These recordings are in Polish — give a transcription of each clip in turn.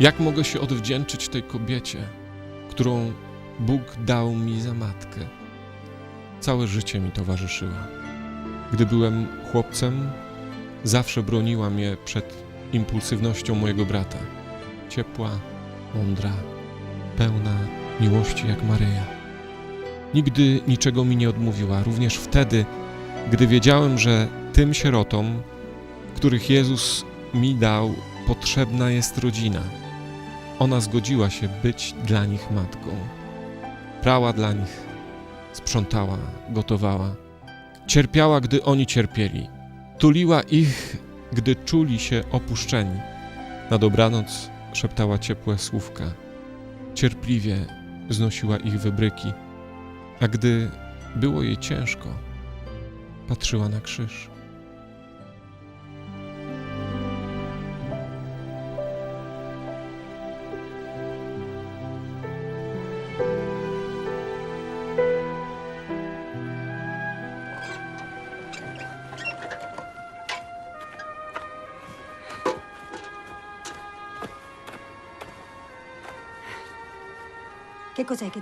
Jak mogę się odwdzięczyć tej kobiecie, którą Bóg dał mi za matkę? Całe życie mi towarzyszyła. Gdy byłem chłopcem, zawsze broniła mnie przed impulsywnością mojego brata. Ciepła, mądra, pełna miłości jak Maryja. Nigdy niczego mi nie odmówiła, również wtedy, gdy wiedziałem, że tym sierotom, których Jezus mi dał, potrzebna jest rodzina. Ona zgodziła się być dla nich matką. Prała dla nich, sprzątała, gotowała. Cierpiała, gdy oni cierpieli. Tuliła ich, gdy czuli się opuszczeni. Na dobranoc szeptała ciepłe słówka. Cierpliwie znosiła ich wybryki, a gdy było jej ciężko, patrzyła na krzyż.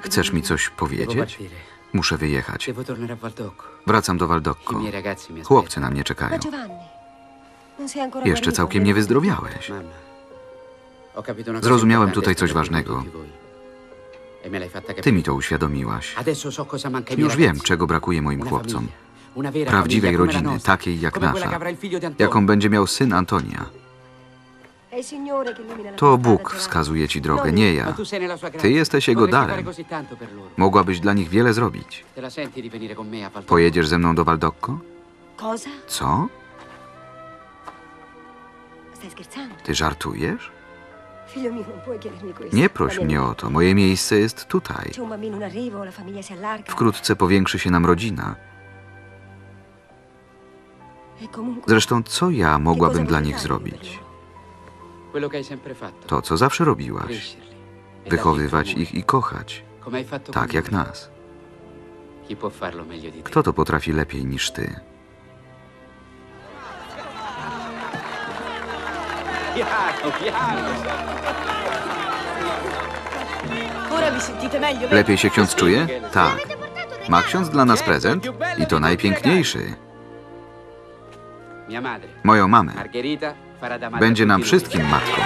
Chcesz mi coś powiedzieć? Muszę wyjechać. Wracam do Waldocco. Chłopcy na mnie czekają. Jeszcze całkiem nie wyzdrowiałeś. Zrozumiałem tutaj coś ważnego. Ty mi to uświadomiłaś. Już wiem, czego brakuje moim chłopcom. Prawdziwej rodziny, takiej jak nasza. Jaką będzie miał syn Antonia. To Bóg wskazuje ci drogę, nie ja. Ty jesteś Jego darem. Mogłabyś dla nich wiele zrobić. Pojedziesz ze mną do Waldocco? Co? Ty żartujesz? Nie proś mnie o to. Moje miejsce jest tutaj. Wkrótce powiększy się nam rodzina. E. Zresztą, co ja mogłabym dla nich zrobić? To, co zawsze robiłaś. Crescerli. E Wychowywać ich i kochać. amore, Come hai fatto Tak jak nas. Kto to potrafi lepiej niż ty? Lepiej się ksiądz czuje? Tak. Ma ksiądz dla nas prezent? I to najpiękniejszy. Moją mamę. Będzie nam wszystkim matką.